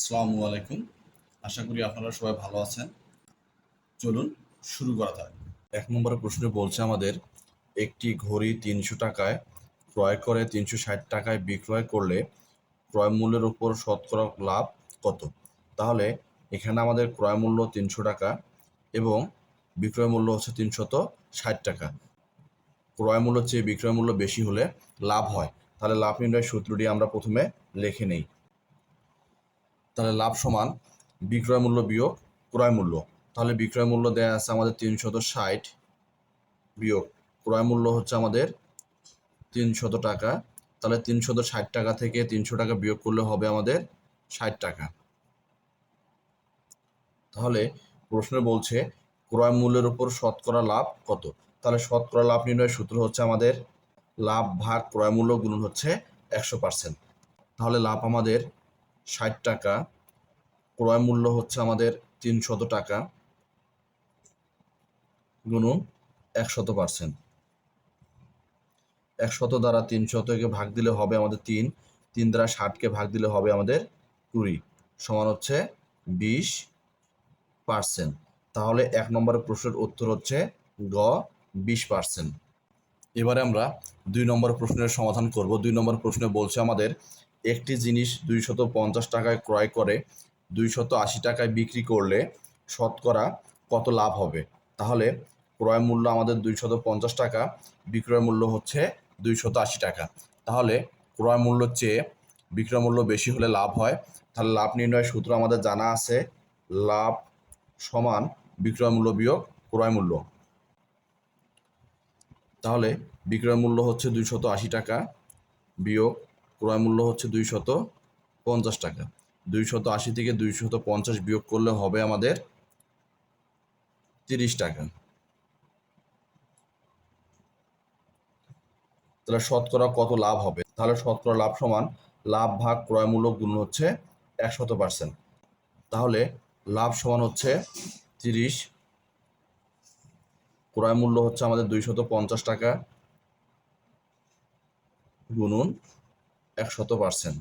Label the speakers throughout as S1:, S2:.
S1: আসসালামু আলাইকুম। আশা করি আপনারা সবাই ভালো আছেন। চলুন শুরু করা যাক। এক নম্বর প্রশ্নে বলছে আমাদের, একটি ঘড়ি তিনশো টাকায় ক্রয় করে তিনশো ষাট টাকায় বিক্রয় করলে ক্রয় মূল্যের উপর শতকরা লাভ কত? তাহলে এখানে আমাদের ক্রয় মূল্য তিনশো টাকা এবং বিক্রয় মূল্য হচ্ছে তিনশত ষাট টাকা। ক্রয় মূল্য চেয়ে বিক্রয় মূল্য বেশি হলে লাভ হয়। তাহলে লাভ নির্ণয়ের সূত্রটি আমরা প্রথমে লিখে নেই। তাহলে লাভ সমান বিক্রয় মূল্য বিয়োগ ক্রয় মূল্য। তাহলে বিক্রয় মূল্য দেয়া আছে আমাদের তিনশত ষাট বিয়োগ। ক্রয় মূল্য হচ্ছে আমাদের তিনশত টাকা। তাহলে তিনশত ষাট টাকা থেকে তিনশো টাকা বিয়োগ করলে হবে আমাদের ষাট টাকা। তাহলে প্রশ্নে বলছে, ক্রয় মূল্যের উপর শতকরা লাভ কত? তাহলে শতকরা লাভ নির্ণয়ের সূত্র হচ্ছে আমাদের লাভ ভাগ ক্রয় মূল্য গুণন হচ্ছে একশো পার্সেন্ট। তাহলে লাভ আমাদের ষাট টাকা, ক্রয় মূল্য হচ্ছে আমাদের তিনশত টাকা। গুণন একশত পার্সেন্ট। একশত দ্বারা তিনশতকে ভাগ দিলে হবে আমাদের তিন তিন দ্বারা ষাটকে ভাগ দিলে হবে আমাদের কুড়ি, সমান হচ্ছে বিশ পার্সেন্ট। তাহলে এক নম্বরের প্রশ্নের উত্তর হচ্ছে গ, বিশ পার্সেন্ট। এবারে আমরা দুই নম্বর প্রশ্নের সমাধান করব। দুই নম্বর প্রশ্নে বলছে আমাদের একটি জিনিস দুইশত পঞ্চাশ টাকায় ক্রয় করে, দুইশত আশি টাকায় বিক্রি করলে শতকরা কত লাভ হবে? তাহলে ক্রয় মূল্য আমাদের দুইশত পঞ্চাশ টাকা, বিক্রয় মূল্য হচ্ছে দুইশত আশি টাকা। তাহলে ক্রয় মূল্য চেয়ে বিক্রয় মূল্য বেশি হলে লাভ হয়। তাহলে লাভ নির্ণয়ের সূত্র আমাদের জানা আছে, লাভ সমান বিক্রয় মূল্য বিয়োগ ক্রয় মূল্য। তাহলে বিক্রয় মূল্য হচ্ছে দুইশত আশি টাকা বিয়োগ ক্রয় মূল্য হচ্ছে দুইশত পঞ্চাশ টাকা। দুইশত আশি থেকে দুইশত পঞ্চাশ বিয়োগ করলে হবে আমাদের তিরিশ টাকা। তাহলে শতকরা কত লাভ হবে? তাহলে শতকরা লাভ সমান লাভ ভাগ ক্রয় মূল্য গুণ হচ্ছে একশত পার্সেন্ট। তাহলে লাভ সমান হচ্ছে তিরিশ, ক্রয় মূল্য হচ্ছে আমাদের দুইশত পঞ্চাশ টাকা গুণুন একশত পার্সেন্ট।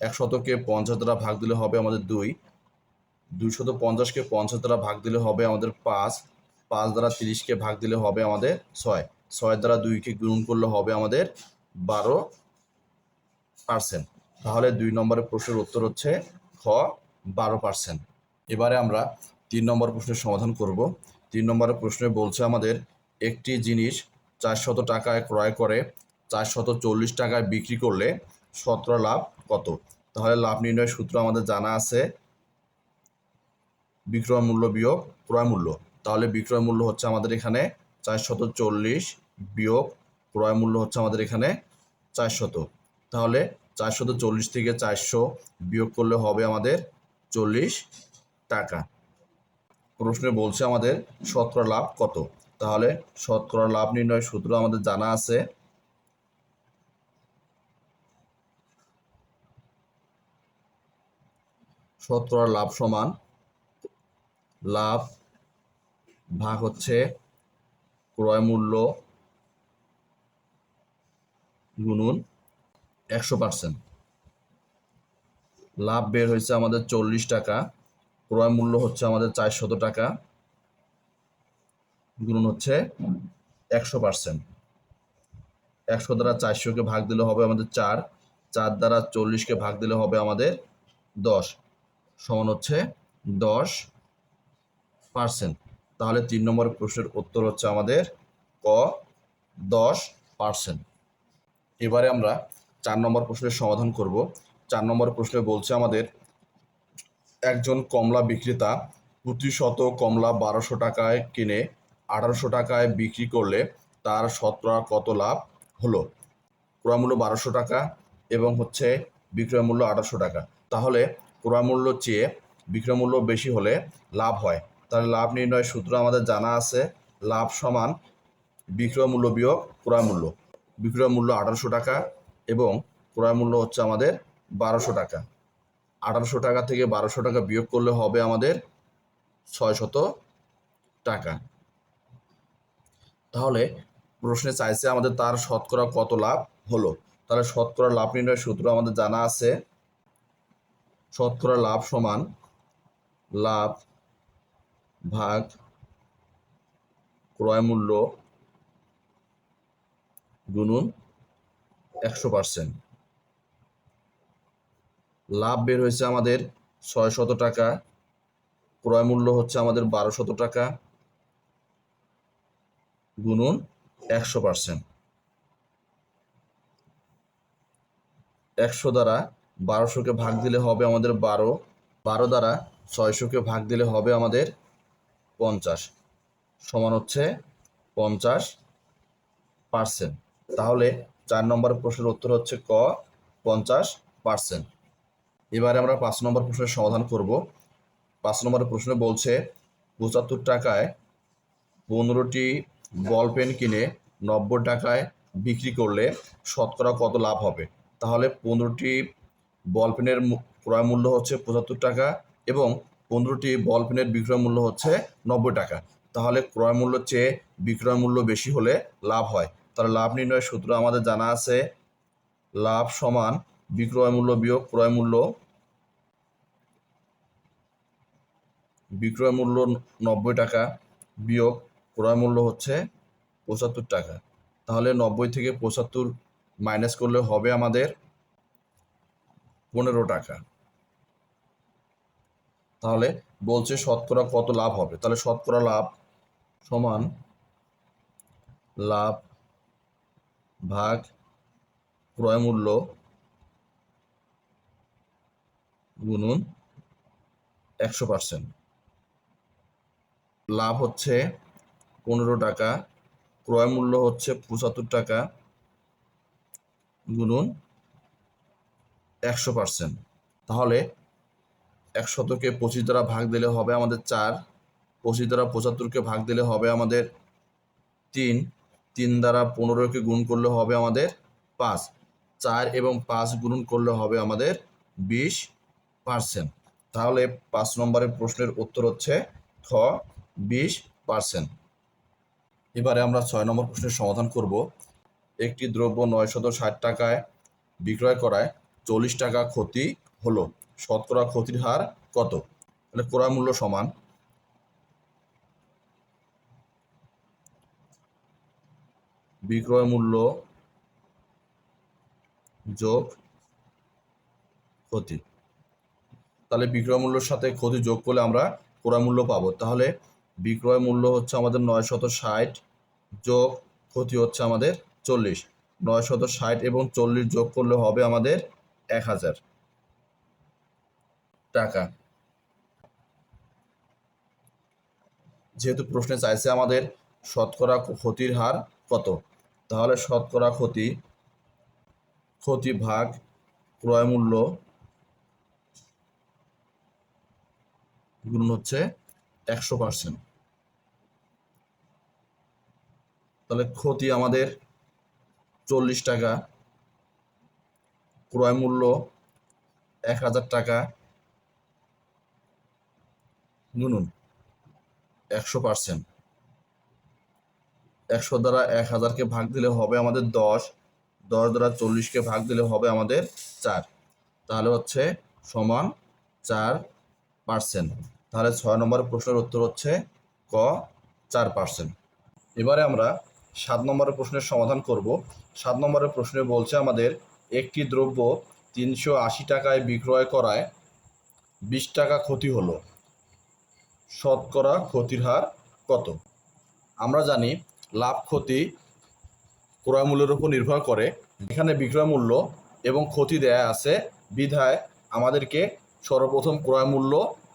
S1: একশতকে পঞ্চাশ দ্বারা ভাগ দিলে হবে আমাদের দুই। দুইশত পঞ্চাশকে পঞ্চাশ দ্বারা ভাগ দিলে হবে আমাদের পাঁচ। পাঁচ দ্বারা তিরিশকে ভাগ দিলে হবে আমাদের ছয়। ছয় দ্বারা দুইকে গুণ করলে হবে আমাদের বারো পার্সেন্ট। তাহলে দুই নম্বরের প্রশ্নের উত্তর হচ্ছে খ, বারো পার্সেন্ট। এবারে আমরা তিন নম্বর প্রশ্নের সমাধান করব। তিন নম্বরের প্রশ্নে বলছে আমাদের একটি জিনিস চারশত টাকায় ক্রয় করে চারশত চল্লিশ টাকায় বিক্রি করলে সতেরো লাভ কত? তাহলে লাভ নির্ণয়ের সূত্র আমাদের জানা আছে। বিক্রয় মূল্য বিয়োগ ক্রয় মূল্য। তাহলে বিক্রয় মূল্য হচ্ছে আমাদের এখানে চারশত চল্লিশ বিয়োগ ক্রয় মূল্য হচ্ছে আমাদের এখানে চারশত। তাহলে চারশত চল্লিশ থেকে চারশো বিয়োগ করলে হবে আমাদের চল্লিশ টাকা। প্রশ্নে বলছে আমাদের শতকরা লাভ কত? তাহলে শতকরা লাভ নির্ণয়ের সূত্র আমাদের জানা আছে। শতকরা লাভ সমান। লাভ ভাগ হচ্ছে ক্রয় মূল্য গুণুন একশো পার্সেন্ট লাভ বের হয়েছে আমাদের চল্লিশ টাকা, ক্রয় মূল্য হচ্ছে আমাদের চারশত টাকা, গুণন হচ্ছে একশো পার্সেন্ট একশো দ্বারা চারশোকে ভাগ দিলে হবে আমাদের চার চার দ্বারা চল্লিশকে ভাগ দিলে হবে আমাদের দশ। সমান হচ্ছে দশ পার্সেন্ট। তাহলে তিন নম্বর প্রশ্নের উত্তর হচ্ছে আমাদের ক দশ পার্সেন্ট। এবারে আমরা চার নম্বর প্রশ্নের সমাধান করব। চার নম্বর প্রশ্নে বলছে আমাদের একজন কমলা বিক্রেতা প্রতি শত কমলা বারোশো টাকায় কিনে আঠারোশো টাকায় বিক্রি করলে তার শতকরা কত লাভ হলো? ক্রয় মূল্য বারোশো টাকা এবং হচ্ছে বিক্রয় মূল্য আঠারোশো টাকা। তাহলে ক্রয় মূল্য চেয়ে বিক্রয় মূল্য বেশি হলে লাভ হয়। তাহলে লাভ নির্ণয়ের সূত্র আমাদের জানা আছে, লাভ সমান বিক্রয় মূল্য বিয়োগ ক্রয় মূল্য বিক্রয় মূল্য আঠারোশো টাকা এবং ক্রয় মূল্য হচ্ছে আমাদের বারোশো টাকা। আঠারোশো টাকা থেকে বারোশো টাকা বিয়োগ করলে হবে আমাদের ছয়শত টাকা। তাহলে প্রশ্নে চাইছে আমাদের তার শতকরা কত লাভ হলো? তাহলে শতকরা লাভ নির্ণয়ের সূত্র আমাদের জানা আছে শতকরা লাভ সমান লাভ ভাগ ক্রয় মূল্য গুণন একশো পার্সেন্ট লাভ বের হয়েছে আমাদের ছয় শত টাকা, ক্রয় মূল্য হচ্ছে আমাদের বারো শত টাকা গুণন একশো পার্সেন্ট একশো দ্বারা বারোশোকে ভাগ দিলে হবে আমাদের বারো। বারো দ্বারা ছয়শোকে ভাগ দিলে হবে আমাদের পঞ্চাশ। সমান হচ্ছে পঞ্চাশ পার্সেন্ট তাহলে চার নম্বর প্রশ্নের উত্তর হচ্ছে ক, পঞ্চাশ পার্সেন্ট এবারে আমরা পাঁচ নম্বর প্রশ্নের সমাধান করব। পাঁচ নম্বর প্রশ্নে বলছে, পঁচাত্তর টাকায় পনেরোটি বল পেন কিনে নব্বই টাকায় বিক্রি করলে শতকরা কত লাভ হবে? তাহলে পনেরোটি বল পেনের ক্রয় মূল্য হচ্ছে পঁচাত্তর টাকা এবং পনেরোটি বল পেনের বিক্রয় মূল্য হচ্ছে নব্বই টাকা। তাহলে ক্রয় মূল্য চেয়ে বিক্রয় মূল্য বেশি হলে লাভ হয়। তাহলে লাভ নির্ণয়ের সূত্র আমাদের জানা আছে, লাভ সমান বিক্রয় মূল্য বিয়োগ ক্রয় মূল্য, বিক্রয় মূল্য নব্বই টাকা বিয়োগ ক্রয় মূল্য হচ্ছে পঁচাত্তর টাকা। তাহলে নব্বই থেকে পঁচাত্তর মাইনাস করলে হবে আমাদের পনেরো টাকা। তাহলে বলছে শতকরা কত লাভ হবে? তাহলে শতকরা লাভ সমান লাভ ভাগ ক্রয় মূল্য গুণন একশো পার্সেন্ট। লাভ হচ্ছে পনেরো টাকা, ক্রয় মূল্য হচ্ছে পঁচাত্তর টাকা গুণন একশো পার্সেন্ট। তাহলে একশতকে পঁচিশ দ্বারা ভাগ দিলে হবে আমাদের চার, পঁচিশ দ্বারা পঁচাত্তরকে ভাগ দিলে হবে আমাদের তিন তিন দ্বারা পনেরোকে গুণ করলে হবে আমাদের পাঁচ। চার এবং পাঁচ গুণ করলে হবে আমাদের বিশ পার্সেন্ট। তাহলে পাঁচ নম্বরের প্রশ্নের উত্তর হচ্ছে খ, বিশ পার্সেন্ট। এবারে আমরা ছয় নম্বর প্রশ্নের সমাধান করব। একটি দ্রব্য নয়শত ষাট টাকায় বিক্রয় করায় চল্লিশ টাকা ক্ষতি হলো। শতকরা ক্ষতির হার কত? তাহলে ক্রয় মূল্য সমান। বিক্রয় মূল্য যোগ ক্ষতি। তাহলে বিক্রয় মূল্যের সাথে ক্ষতি যোগ করলে আমরা ক্রয় মূল্য পাবো। তাহলে বিক্রয় মূল্য হচ্ছে আমাদের নয় শত ষাট যোগ ক্ষতি হচ্ছে আমাদের চল্লিশ। নয় শত ষাট এবং চল্লিশ যোগ করলে হবে আমাদের এক হাজার টাকা। যেহেতু প্রশ্নে চাইছে আমাদের শতকরা ক্ষতির হার কত, তাহলে শতকরা ক্ষতি ক্ষতি ভাগ ক্রয় মূল্য গুণ হচ্ছে একশো পার্সেন্ট তাহলে ক্ষতি আমাদের চল্লিশ টাকা ক্রয় মূল্য এক হাজার টাকা। গুনুন একশো পার্সেন্ট একশো দ্বারা এক হাজারকে ভাগ দিলে হবে আমাদের দশ। দশ দ্বারা চল্লিশকে ভাগ দিলে হবে আমাদের চার। তাহলে হচ্ছে সমান চার পার্সেন্ট তাহলে ছয় নম্বর প্রশ্নের উত্তর হচ্ছে ক চার পার্সেন্ট এবারে আমরা সাত নম্বরের প্রশ্নের সমাধান করব। সাত নম্বরের প্রশ্নে বলছে আমাদের একটি দ্রব্য তিনশো আশি টাকায় বিক্রয় করায় বিশ টাকা ক্ষতি হলো। শতকরা ক্ষতির হার কত? আমরা জানি লাভ ক্ষতি ক্রয় মূল্যের উপর নির্ভর করে। এখানে বিক্রয় মূল্য এবং ক্ষতি দেয়া আছে। বিধায় আমাদেরকে সর্বপ্রথম ক্রয় মূল্য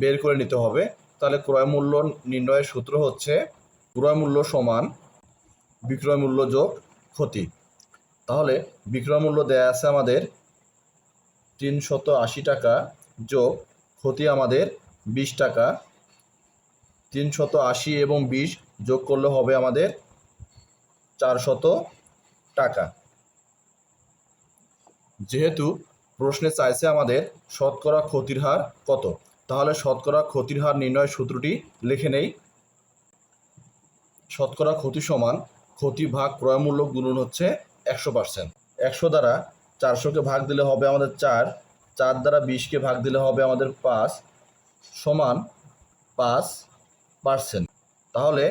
S1: বের করে নিতে হবে। তাহলে ক্রয় মূল্য নির্ণয়ের সূত্র হচ্ছে ক্রয় মূল্য সমান বিক্রয় মূল্য যোগ ক্ষতি। তাহলে বিক্রয় মূল্য দেয়া আছে আমাদের তিনশত আশি টাকা যোগ ক্ষতি আমাদের বিশ টাকা। তিনশত আশি এবং বিশ যোগ করলে হবে আমাদের চারশত টাকা। যেহেতু প্রশ্নে চাইছে আমাদের শতকরা ক্ষতির হার কত, তাহলে শতকরা ক্ষতির হার নির্ণয়ের সূত্রটি লিখে নেই। শতকরা ক্ষতি সমান ক্ষতি ভাগ ক্রয় মূল্য গুণন হচ্ছে একশো পার্সেন্ট। একশো দ্বারা চারশোকে ভাগ দিলে হবে আমাদের চার চার দ্বারা বিশকে ভাগ দিলে হবে আমাদের পাঁচ সমান পাঁচ পার্সেন্ট। তাহলে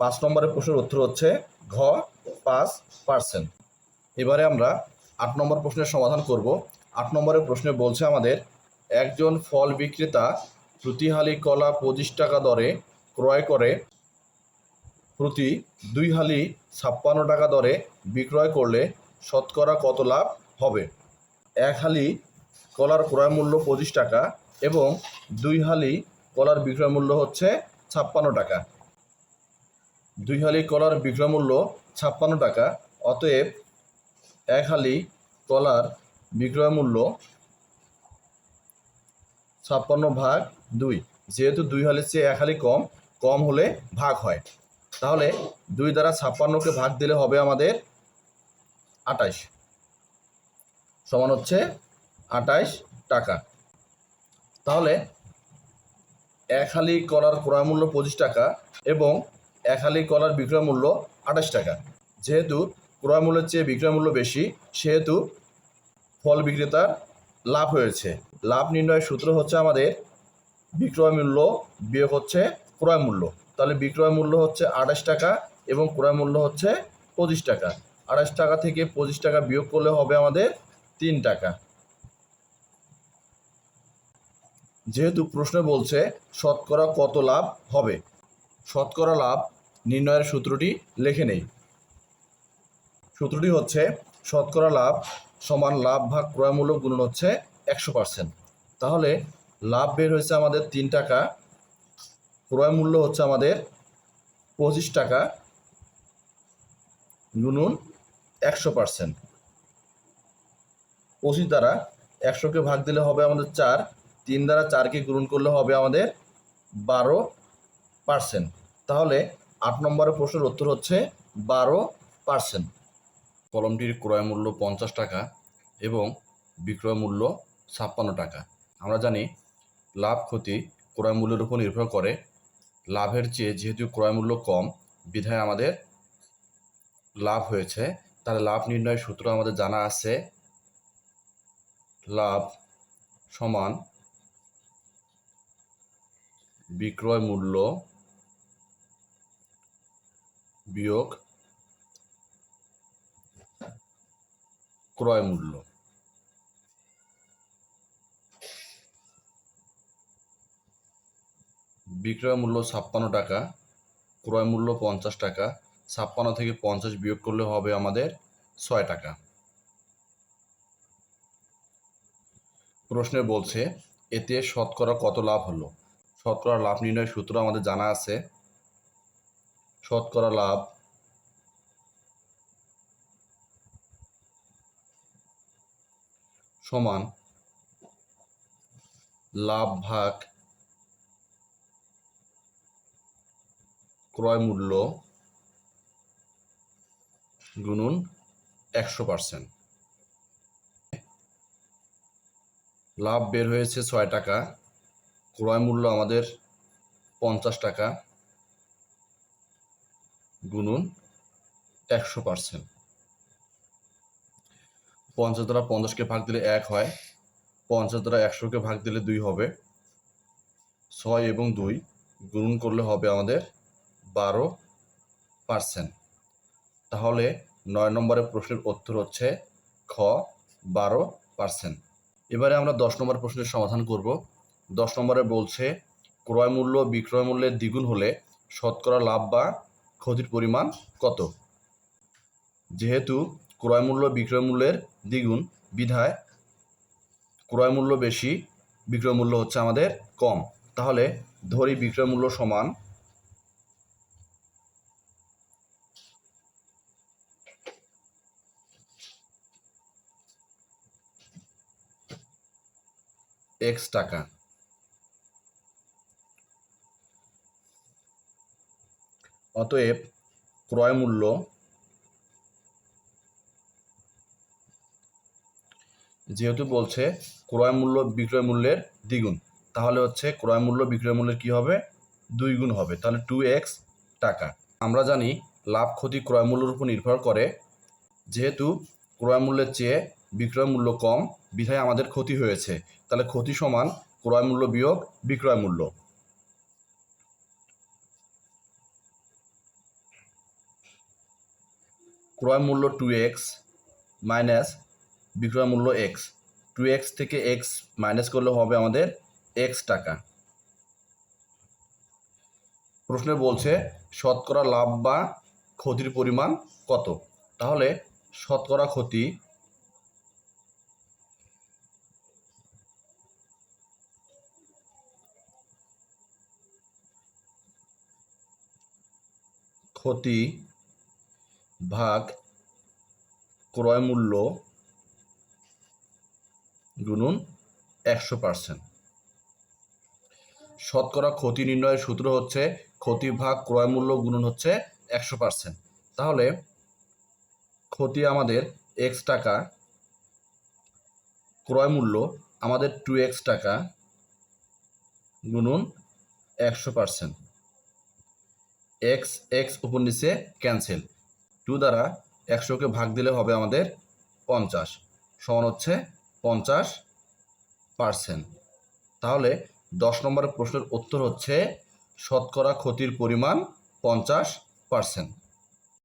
S1: পাঁচ নম্বরের প্রশ্নের উত্তর হচ্ছে ঘ পাঁচ পার্সেন্ট। এবারে আমরা আট নম্বর প্রশ্নের সমাধান করব। আট নম্বরের প্রশ্নে বলছে আমাদের, একজন ফল বিক্রেতা প্রতি হালি কলা পঁচিশ টাকা দরে ক্রয় করে প্রতি দুই হালি ছাপ্পান্ন টাকা দরে বিক্রয় করলে শতকরা কত লাভ হবে? এক হালি কলার ক্রয় মূল্য পঁচিশ টাকা এবং দুই হালি কলার বিক্রয় মূল্য হচ্ছে ছাপ্পান্ন টাকা। দুই হালি কলার বিক্রয় মূল্য ছাপ্পান্ন টাকা, অতএব এক হালি কলার বিক্রয় মূল্য ছাপ্পান্ন ভাগ দুই। যেহেতু দুই হালির চেয়ে এক হালি কম কম হলে ভাগ হয়। তাহলে দুই দ্বারা ছাপ্পান্নকে ভাগ দিলে হবে আমাদের আটাইশ। সমান হচ্ছে আটাইশ টাকা। তাহলে এক হালি কলার ক্রয় মূল্য পঁচিশ টাকা এবং এক হালি কলার বিক্রয় মূল্য আঠাশ টাকা। যেহেতু ক্রয় মূল্যের চেয়ে বিক্রয় মূল্য বেশি, সেহেতু ফল বিক্রেতার লাভ হয়েছে। লাভ নির্ণয়ের সূত্র হচ্ছে আমাদের বিক্রয় মূল্য বিয়োগ হচ্ছে ক্রয় মূল্য। তাহলে বিক্রয় মূল্য হচ্ছে আঠাশ টাকা এবং ক্রয় মূল্য হচ্ছে পঁচিশ টাকা। আঠাশ টাকা থেকে পঁচিশ টাকা বিয়োগ করলে হবে আমাদের তিন টাকা। যেহেতু প্রশ্ন বলছে শতকরা কত লাভ হবে? শতকরা লাভ নির্ণয়ের সূত্রটি লেখে নেই। সূত্রটি হচ্ছে শতকরা লাভ সমান লাভ ভাগ ক্রয় মূল্য গুণন হচ্ছে একশো পার্সেন্ট। তাহলে লাভ বের হয়েছে আমাদের তিন টাকা ক্রয় মূল্য হচ্ছে আমাদের পঁচিশ টাকা গুণন একশো পার্সেন্ট। পঁচিশ দ্বারা একশোকে ভাগ দিলে হবে আমাদের চার, তিন দ্বারা চারকে গুণন করলে হবে আমাদের বারো পার্সেন্ট। তাহলে আট নম্বরের প্রশ্নের উত্তর হচ্ছে বারো পার্সেন্ট। কলমটির ক্রয় মূল্য পঞ্চাশ টাকা এবং বিক্রয় মূল্য ছাপ্পান্ন টাকা। আমরা জানি লাভ ক্ষতি ক্রয় মূল্যের উপর নির্ভর করে লাভের চেয়ে যেহেতু ক্রয় মূল্য কম, বিধায় আমাদের লাভ হয়েছে। তার লাভ নির্ণয়ের সূত্র আমাদের জানা আছে। লাভ সমান বিক্রয় মূল্য বিয়োগ ক্রয় মূল্য। বিক্রয় মূল্য ছাপ্পান্ন টাকা, ক্রয় মূল্য পঞ্চাশ টাকা, ছাপ্পান্ন থেকে পঞ্চাশ বিয়োগ করলে হবে আমাদের ছয় টাকা। প্রশ্নে বলছে, এতে শতকরা কত লাভ হলো? শতকরা লাভ নির্ণয়ের সূত্র আমাদের জানা আছে। শতকরা লাভ সমান লাভ ভাগ ক্রয় মূল্য গুণন একশো পার্সেন্ট। লাভ বের হয়েছে ছয় টাকা ক্রয় মূল্য আমাদের পঞ্চাশ টাকা, গুণন একশো পার্সেন্ট। পঞ্চাশ দ্বারা পঞ্চাশকে ভাগ দিলে এক হয় পঞ্চাশ দ্বারা একশোকে ভাগ দিলে দুই হবে, ছয় এবং দুই গুণন করলে হবে আমাদের বারো পার্সেন্ট। তাহলে নয় নম্বরের প্রশ্নের উত্তর হচ্ছে খ, বারো পার্সেন্ট। এবারে আমরা দশ নম্বর প্রশ্নের সমাধান করব। দশ নম্বরে বলছে, ক্রয় মূল্য বিক্রয় মূল্যের দ্বিগুণ হলে শতকরা লাভ বা ক্ষতির পরিমাণ কত? যেহেতু ক্রয় মূল্য বিক্রয় মূল্যের দ্বিগুণ বিধায় ক্রয় মূল্য বেশি, বিক্রয় মূল্য হচ্ছে আমাদের কম। তাহলে ধরি বিক্রয় মূল্য সমান এক্স টাকা। অতএব ক্রয় মূল্য যেহেতু বলছে ক্রয় মূল্য বিক্রয় মূল্যের দ্বিগুণ, তাহলে হচ্ছে ক্রয় মূল্য বিক্রয় মূল্যের কি হবে? দুই গুণ হবে, তাহলে টু এক্স টাকা। আমরা জানি লাভ ক্ষতি ক্রয় মূল্যের উপর নির্ভর করে, যেহেতু ক্রয় মূল্যের চেয়ে বিক্রয় মূল্য কম, বিধায় আমাদের ক্ষতি হয়েছে। তাহলে ক্ষতি সমান ক্রয় মূল্য বিয়োগ বিক্রয় মূল্য। ক্রয় মূল্য টু এক্স মাইনাস বিক্রয় মূল্য এক্স টু এক্স থেকে এক্স মাইনাস করলে হবে আমাদের এক্স টাকা। প্রশ্নে বলছে, শতকরা লাভ বা ক্ষতির পরিমাণ কত? তাহলে শতকরা ক্ষতি ক্ষতি ভাগ ক্রয় মূল্য গুণন একশো পার্সেন্ট শতকরা ক্ষতি নির্ণয়ের সূত্র হচ্ছে ক্ষতি ভাগ ক্রয় মূল্য গুণন হচ্ছে একশো পার্সেন্ট তাহলে ক্ষতি আমাদের এক্স টাকা, ক্রয় মূল্য আমাদের টু এক্স টাকা গুণন একশো পার্সেন্ট এক্স এক্স উপর নিচে ক্যান্সেল টু দ্বারা একশোকে ভাগ দিলে হবে আমাদের পঞ্চাশ। সমান হচ্ছে পঞ্চাশ পার্সেন্ট তাহলে দশ নম্বরের প্রশ্নের উত্তর হচ্ছে শতকরা ক্ষতির পরিমাণ পঞ্চাশ পার্সেন্ট